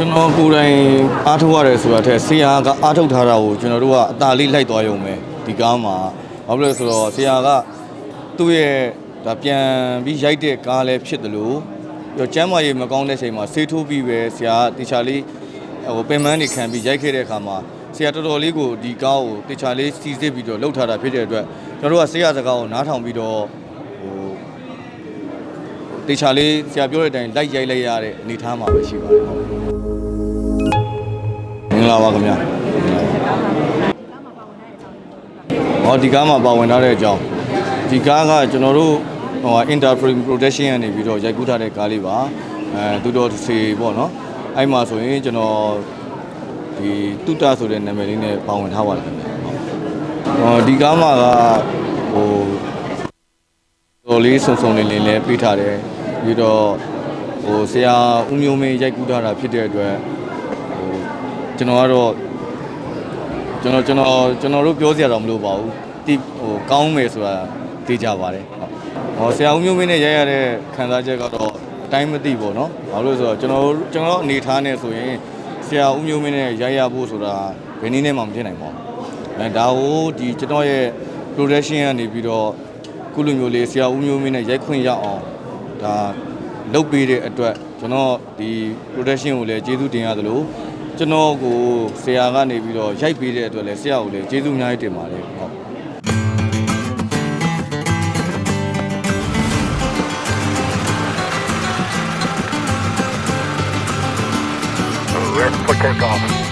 ကျွန်တော်ကိုယ်တိုင်အားထုတ်ရတယ်ဆိုတာထက်ဆရာကအားထုတ်ထားတာကိုကျွန်တော်တို့ကအသာလေးလိုက်သွားရုံပဲဒီကားမှာဘာဖြစ်လို့လဲဆိုတော့ဆရာကသူ့ရဲ့ဒါပြန်ပြီးရိုက်တဲ့ကားလည်းဖြစ်တယ်လို့ပြီးတော့ကျမ်းမာရေးမကောင်းတဲ့ချိန်မှာဆေးထိုးပြီးပဲဆရာကတေချာလေးဟိုပင်မန်းနေခံပြီးရိုက်ခဲ့တဲ့အခါမှာဆရာတော်တော်လေးကိုဒီကားကိုတေချာလေးစီစစ်ပြီးတော့လှုပ်ထားတာဖြစ်တဲ့အတွက်ကျွန်တော်တို့ကဆရာစကားကိုနားထောင်ပြီးတော့ဟို တေချာလေးဆရာပြောတဲ့အတိုင်းလိုက်ရိုက်လိုက်ရတဲ့အနေအထားမှာပဲရှိပါတယ်ဟုတ်မင်္ဂလာပါခင်ဗျာဟောဒီကားမှာပါဝင်ထားတဲ့အကြောင်းဒီကားကကျွန်တော်တို့ဟို interframe protection ကနေပြီးတော့ရိုက်ကူးထားတဲ့ကားလေးပါအဲတူတော်စီပေါ့နော်အဲ့မှာဆိုရင်ကျွန်တော်ဒီတုတဆိုတဲ့နာမည်လေးနဲ့ပါဝင်ထားပါတယ်ခင်ဗျာဟုတ်ဟောဒီကားမှာကဟိုတော်လေးစုံစုံလင်းလင်းလည်းပေးထားတယ် ပြီးတော့ဟိုဆရာဦးမျိုးမင်းရိုက်ကူးထားတာဖြစ်တဲ့အတွက်ဟိုကျွန်တော်ကတော့ကျွန်တော်ကျွန်တော်ကျွန်တော်တို့ပြောစရာတော့မလိုပါဘူးတိဟိုကောင်းမယ်ဆိုတာသိကြပါတယ်ဟုတ်ဟောဆရာဦးမျိုးမင်းနဲ့ရိုက်ရတဲ့ခံစားချက်ကတော့အတိုင်းမသိပေါ့နော်ဘာလို့လဲဆိုတော့ကျွန်တော်ကျွန်တော်အနေထားနဲ့ဆိုရင်ဆရာဦးမျိုးမင်းနဲ့ရိုက်ရဖို့ဆိုတာဘယ်နည်းနဲ့မှမဖြစ်နိုင်ပါဘူးအဲဒါကိုဒီကျွန်တော်ရဲ့ production ကနေပြီးတော့ခုလိုမျိုးလေးဆရာဦးမျိုးမင်းနဲ့ရိုက်ခွင့်ရအောင် ဒါလုပ်ပေးတဲ့အတွက်ကျွန်တော်ဒီ production ကိုလည်းကျေးဇူးတင်ရသလိုကျွန်တော်ကိုဆရာကနေပြီးတော့ရိုက်ပေးတဲ့အတွက်လည်းဆရာကိုလည်းကျေးဇူးအများကြီးတင်ပါတယ်ဟုတ် Red for takeoff.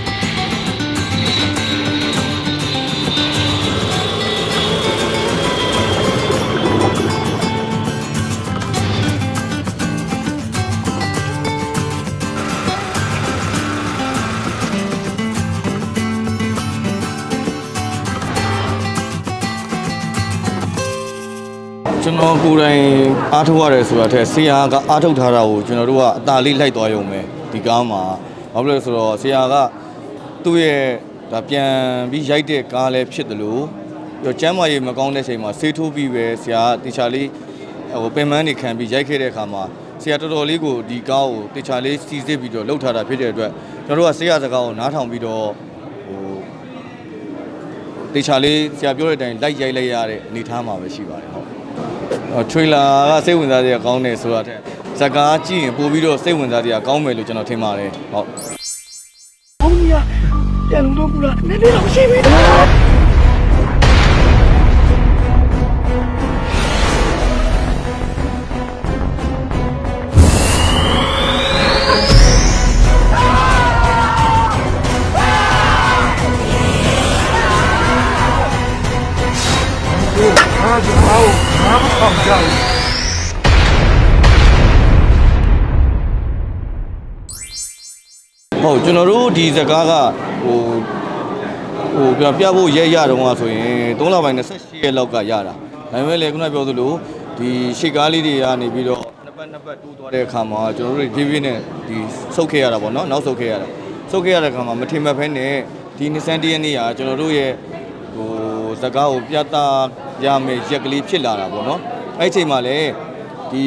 ကျွန်တော်ကိုယ်တိုင်အားထုတ်ရတယ်ဆိုတာထက်ဆရာကအားထုတ်ထားတာကိုကျွန်တော်တို့ကအသာလေးလိုက်သွားရုံပဲဒီကားမှာဘာဖြစ်လို့လဲဆိုတော့ဆရာကသူ့ရဲ့ဒါပြန်ပြီးရိုက်တဲ့ကားလည်းဖြစ်တယ်လို့ပြီးတော့ကျမ်းမာရေးမကောင်းတဲ့ချိန်မှာဆေးထိုးပြီးပဲဆရာကတေချာလေးဟိုပင်မန်းနေခံပြီးရိုက်ခဲ့တဲ့အခါမှာဆရာတော်တော်လေးကိုဒီကားကိုတေချာလေးစီစစ်ပြီးတော့လှုပ်ထားတာဖြစ်တဲ့အတွက်ကျွန်တော်တို့ကဆရာစကားကိုနားထောင်ပြီးတော့ဟိုတေချာလေးဆရာပြောတဲ့အတိုင်းလိုက်ရိုက်လိုက်ရတဲ့အနေအထားမှာပဲရှိပါတယ်ဟုတ်ဟော ထရေလာကစိတ်ဝင်စားစရာကောင်းတယ်ဆိုတာတဲ့ဇာကားကြည့်ရင်ပို့ပြီးတော့စိတ်ဝင်စားစရာကောင်းမယ်လို့ကျွန်တော်ထင်ပါတယ်ဟုတ်အောင်ကြီးကပြန်လို့ဘူးလားနည်းနည်းတော့ရှိပြီ他就 ဘာမှမအောင်ကြဘူးဟုတ်ကျွန်တော်တို့ဒီစကားကဟိုဟိုပြပြဖို့ရဲရတော့ကဆိုရင်3လပိုင်း28ရက်လောက်ကရတာဒါပေမဲ့လေခုနပြောသလိုဒီရှေ့ကားလေးတွေကနေပြီးတော့နှစ်ပတ်နှစ်ပတ်တိုးသွားတဲ့အခါမှာကျွန်တော်တို့ဖြည်းဖြည်းနဲ့ဒီဆုတ်ခဲ့ရတာပေါ့နော်နောက်ဆုတ်ခဲ့ရတာဆုတ်ခဲ့ရတဲ့အခါမှာမထင်မှတ်ဖဲနဲ့ဒီ Nissan တရနေ့ကကျွန်တော်တို့ရဲ့ဟိုစကားကိုပြတာ ရမယ့်ရက်ကလေးဖြစ်လာတာပေါ့နော်အဲ့ဒီအချိန်မှာလည်းဒီ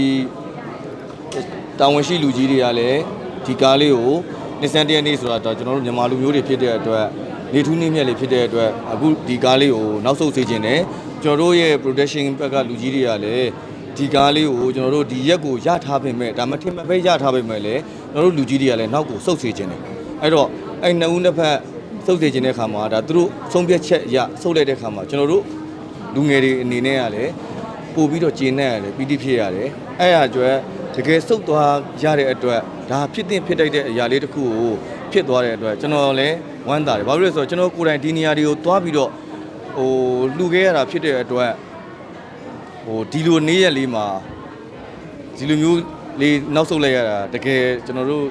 တာဝန်ရှိလူကြီးတွေကလည်းဒီကားလေးကိုနှစ်စန်တရက်နေ့ဆိုတာတော့ကျွန်တော်တို့မြန်မာလူမျိုးတွေဖြစ်တဲ့အတွက်နေထူးနေမြက်လေးဖြစ်တဲ့အတွက်အခုဒီကားလေးကိုနောက်ဆုတ်စေခြင်းနဲ့ကျွန်တော်တို့ရဲ့ production ဘက်ကလူကြီးတွေကလည်းဒီကားလေးကိုကျွန်တော်တို့ဒီရက်ကိုရထားပြင်မဲ့ဒါမှထင်မှတ်ပဲရထားပြင်မဲ့လည်းကျွန်တော်တို့လူကြီးတွေကလည်းနောက်ကိုဆုတ်စေခြင်းတယ်အဲ့တော့အဲ့နှစ်ဦးနှစ်ဖက်ဆုတ်စေခြင်းတဲ့ခါမှာဒါသူတို့ဆုံးဖြတ်ချက်ရဆုတ်လိုက်တဲ့ခါမှာကျွန်တော်တို့ လူငယ်တွေအနေနဲ့ကလည်းပို့ပြီးတော့ကျင်းနေရတယ်ပီတိဖြစ်ရတယ်အဲ့ရကျွဲတကယ်စုတ်သွားရတဲ့အတွက်ဒါဖြစ်တဲ့ဖြစ်တိုက်တဲ့အရာလေးတစ်ခုကိုဖြစ်သွားတဲ့အတွက်ကျွန်တော်လည်းဝမ်းသာတယ်ဘာလို့လဲဆိုတော့ကျွန်တော်ကိုယ်တိုင်ဒီနေရာတွေကိုသွားပြီးတော့ဟိုလှူခဲ့ရတာဖြစ်တဲ့အတွက်ဟိုဒီလိုနေ့ရက်လေးမှာဒီလိုမျိုးလေးနောက်ဆုတ်လိုက်ရတာတကယ်ကျွန်တော်တို့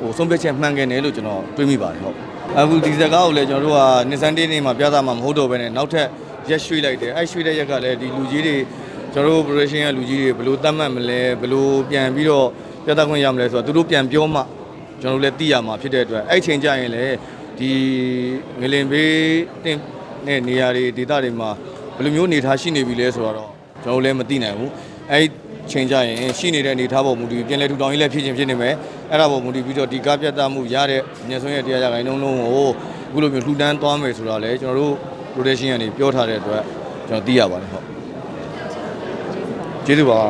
ဟိုဆုံးဖြတ်ချက်မှန်ကန်တယ်လို့ကျွန်တော်တွေးမိပါတယ်ဟုတ်အခုဒီစကားကိုလည်းကျွန်တော်တို့ကနှစ်စန်းတေးနေ့မှာပြသမှာမဟုတ်တော့ဘဲနဲ့နောက်ထပ် ရက်ရွှေ့လိုက်တယ်အဲ့ရွှေ့တဲ့ရက်ကလည်းဒီလူကြီးတွေကျွန်တော်တို့ operation ကလူကြီးတွေဘယ်လိုသတ်မှတ်မလဲဘယ်လိုပြန်ပြီးတော့ပြသခွင့်ရမလဲဆိုတော့သူတို့ပြန်ပြောမှကျွန်တော်တို့လည်းသိရမှာဖြစ်တဲ့အတွက်အဲ့ချိန်ကျရင်လည်းဒီငလင်ဘေးတင်တဲ့နေရာတွေဒေသတွေမှာဘယ်လိုမျိုးနေထားရှိနေပြီလဲဆိုတော့ကျွန်တော်လည်းမသိနိုင်ဘူးအဲ့ချိန်ကြရင်ရှိနေတဲ့အနေထားပေါ်မူတည်ပြန်လဲထူထောင်ရေးလည်းဖြစ်ချင်းဖြစ်နေမယ်အဲ့ဒါပေါ်မူတည်ပြီးတော့ဒီကားပြတ်သားမှုရတဲ့မြန်ဆုံးရဲ့တရားရဂိုင်းလုံးလုံးကိုအခုလိုမျိုးလှူဒန်းသွားမယ်ဆိုတာလည်းကျွန်တော်တို့ production ကနေပြောထားတဲ့အတွက်ကျွန်တော်သိရပါတယ်ဟုတ်ကျေးဇူးပါ